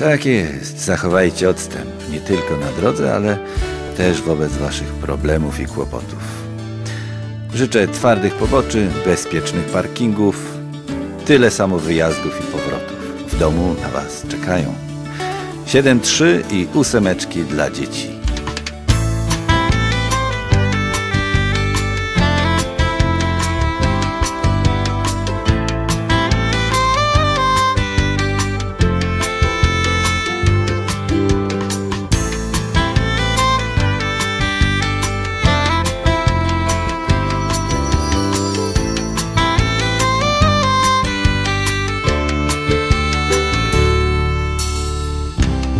Tak jest, zachowajcie odstęp nie tylko na drodze, ale też wobec waszych problemów i kłopotów. Życzę twardych poboczy, bezpiecznych parkingów, tyle samo wyjazdów i powrotów. W domu na was czekają. 7-3 i ósemeczki dla dzieci.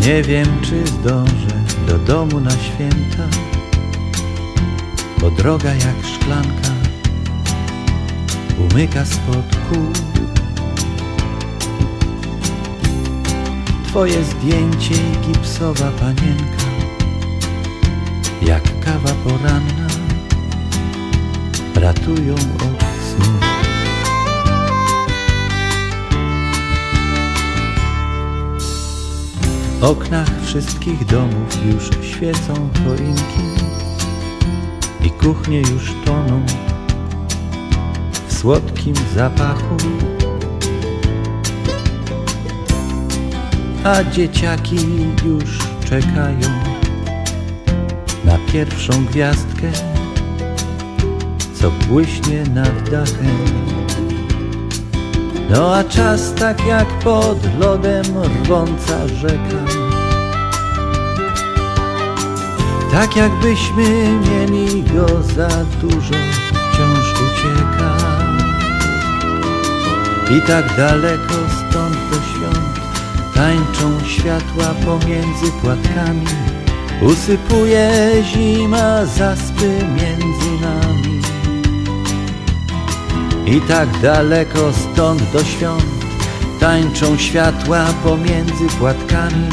Nie wiem, czy zdążę do domu na święta, bo droga jak szklanka umyka spod kół. Twoje zdjęcie i gipsowa panienka, jak kawa poranna, ratują od snu. W oknach wszystkich domów już świecą choinki i kuchnie już toną w słodkim zapachu. A dzieciaki już czekają na pierwszą gwiazdkę, co błyśnie nad dachem. No a czas tak jak pod lodem rwąca rzeka. Tak jakbyśmy mieli go za dużo Wciąż ucieka. I tak daleko stąd do świąt Tańczą światła pomiędzy płatkami. Usypuje zima zaspy między nami i tak daleko stąd do świąt Tańczą światła pomiędzy płatkami.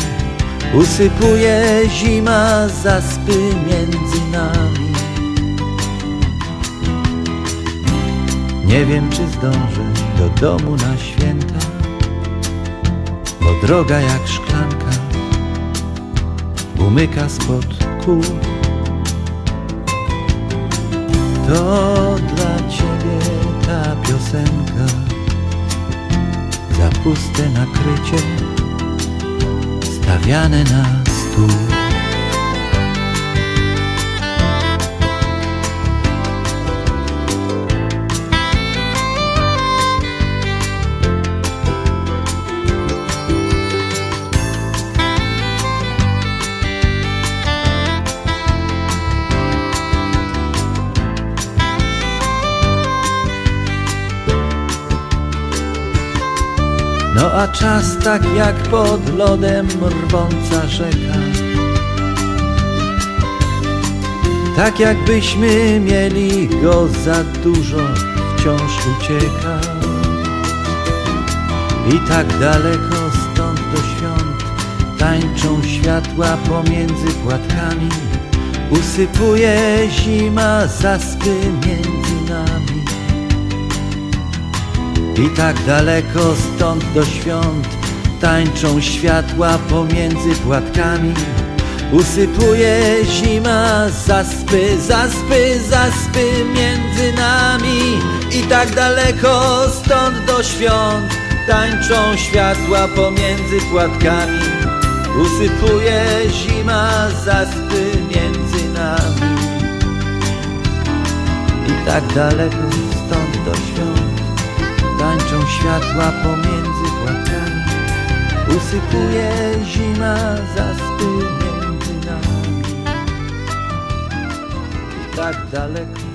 Usypuje zima zaspy między nami. Nie wiem czy zdążę do domu na święta Bo droga jak szklanka Umyka spod kół. To piosenka. Za puste nakrycie Stawiane na stół No a czas tak jak pod lodem rwąca rzeka. Tak jakbyśmy mieli go za dużo Wciąż ucieka. I tak daleko stąd do świąt Tańczą światła pomiędzy płatkami. Usypuje zima zaspy między nami i tak daleko stąd do świąt Tańczą światła pomiędzy płatkami. Usypuje zima zaspy, zaspy, zaspy między nami. I tak daleko stąd do świąt Tańczą światła pomiędzy płatkami. Usypuje zima zaspy między nami. I tak daleko stąd do świąt światła pomiędzy płatkami. Usypuje zima zaspy między nami. I tak daleko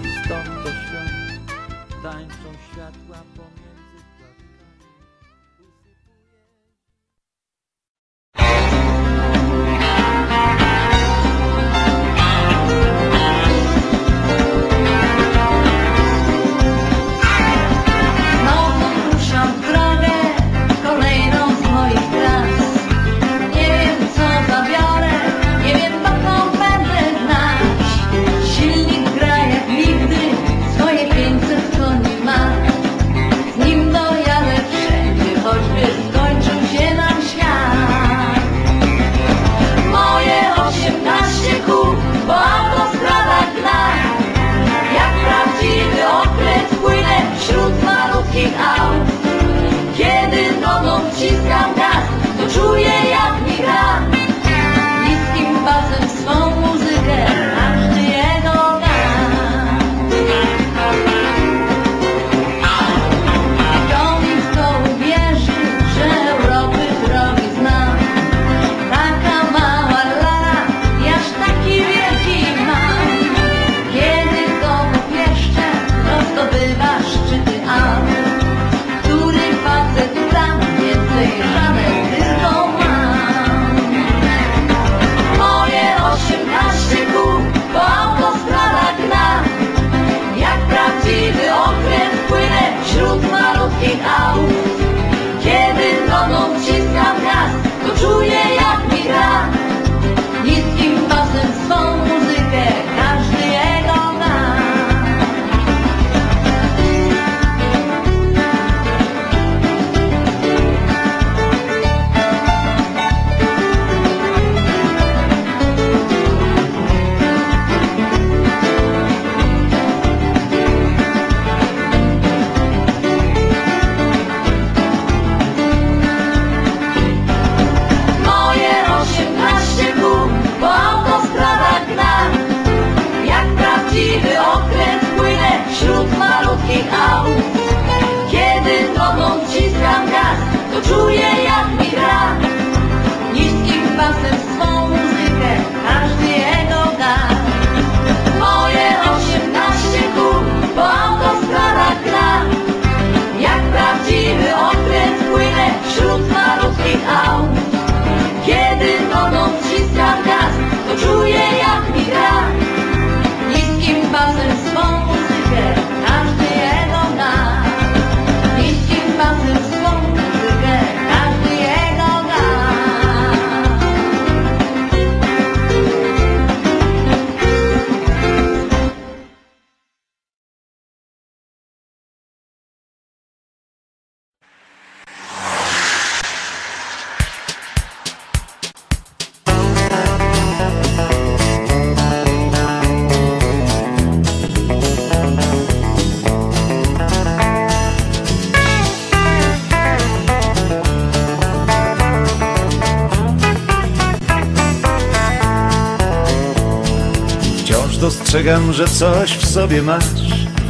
dostrzegam, że coś w sobie masz.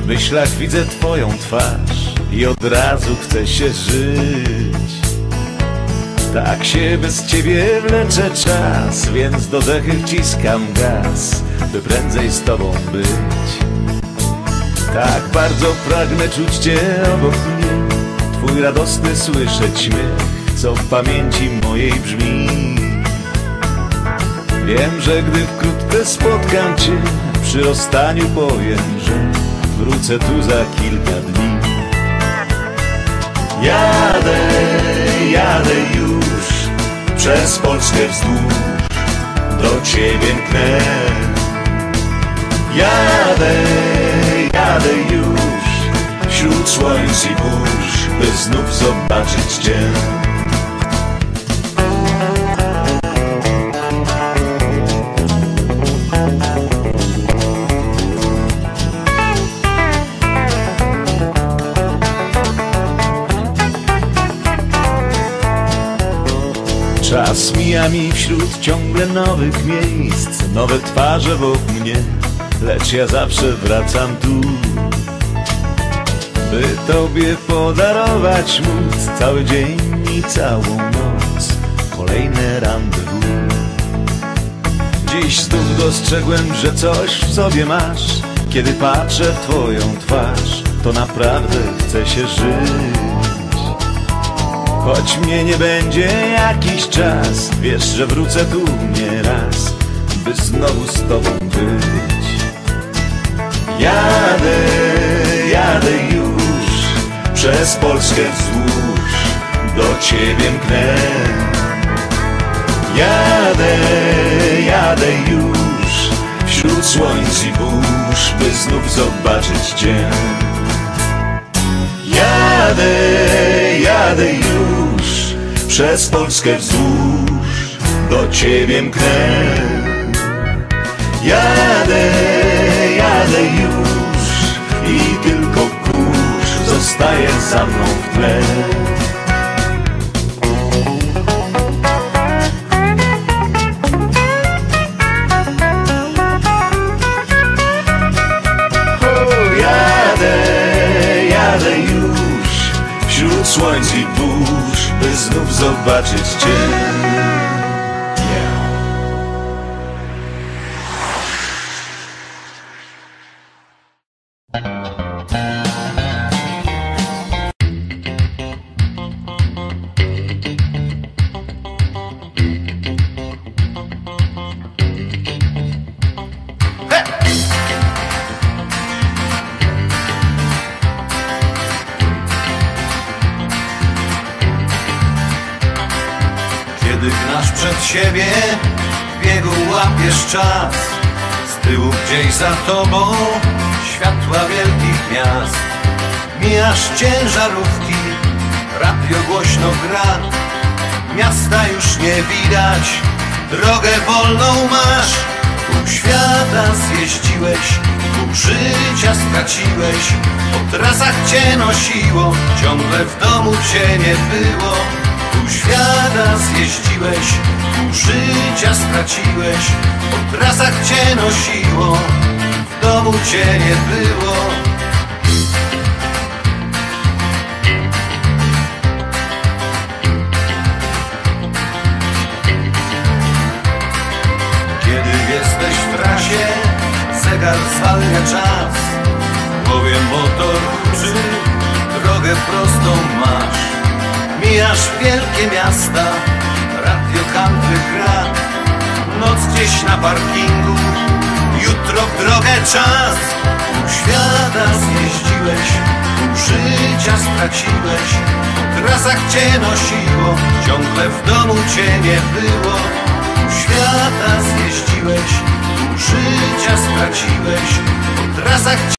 W myślach widzę twoją twarz I od razu chcę się żyć. Tak się bez ciebie wlecze czas Więc do dechy wciskam gaz By prędzej z tobą być. Tak bardzo pragnę czuć cię obok mnie. Twój radosny słyszeć śmiech Co w pamięci mojej brzmi Wiem, że gdy wkrótce spotkam Cię Przy rozstaniu powiem, że Wrócę tu za kilka dni. Jadę, jadę już Przez Polskę wzdłuż Do Ciebie mknę. Jadę, jadę już Wśród słońc i burz By znów zobaczyć Cię Czas. Mija mi wśród ciągle nowych miejsc. Nowe twarze wokół mnie Lecz ja zawsze wracam tu. By Tobie podarować móc Cały dzień i całą noc. Kolejne rendezvous Dziś znów dostrzegłem, że coś w sobie masz. Kiedy patrzę w Twoją twarz To naprawdę chce się żyć Choć mnie nie będzie jakiś czas Wiesz, że wrócę tu nie raz By znowu z tobą być. Jadę, jadę już Przez Polskę wzdłuż Do ciebie mknę. Jadę, jadę już Wśród słońc i burz By znów zobaczyć cię. Jadę, jadę już przez Polskę wzdłuż do ciebie mknę. Jadę, jadę już i tylko kurz zostaje za mną w tle. słońc i burz, by znów zobaczyć Cię. Przed siebie, w biegu łapiesz czas. Z tyłu gdzieś za tobą. Światła wielkich miast. Mijasz ciężarówki, radio głośno gra. Miasta już nie widać, drogę wolną masz. Pół świata zjeździłeś, pół życia straciłeś. Po trasach cię nosiło, ciągle w domu cię nie było Pół świata zjeździłeś, życia straciłeś Po trasach cię nosiło, w domu cię nie było. Kiedy jesteś w trasie, zegar zwalnia czas głowie motor huczy, drogę prostą masz Mijasz wielkie miasta, radio country gra. Noc gdzieś na parkingu, jutro w drogę czas. Pół świata zjeździłeś, pół życia straciłeś. Po trasach cię nosiło, ciągle w domu cię nie było. Pół świata zjeździłeś, pół życia straciłeś. Po trasach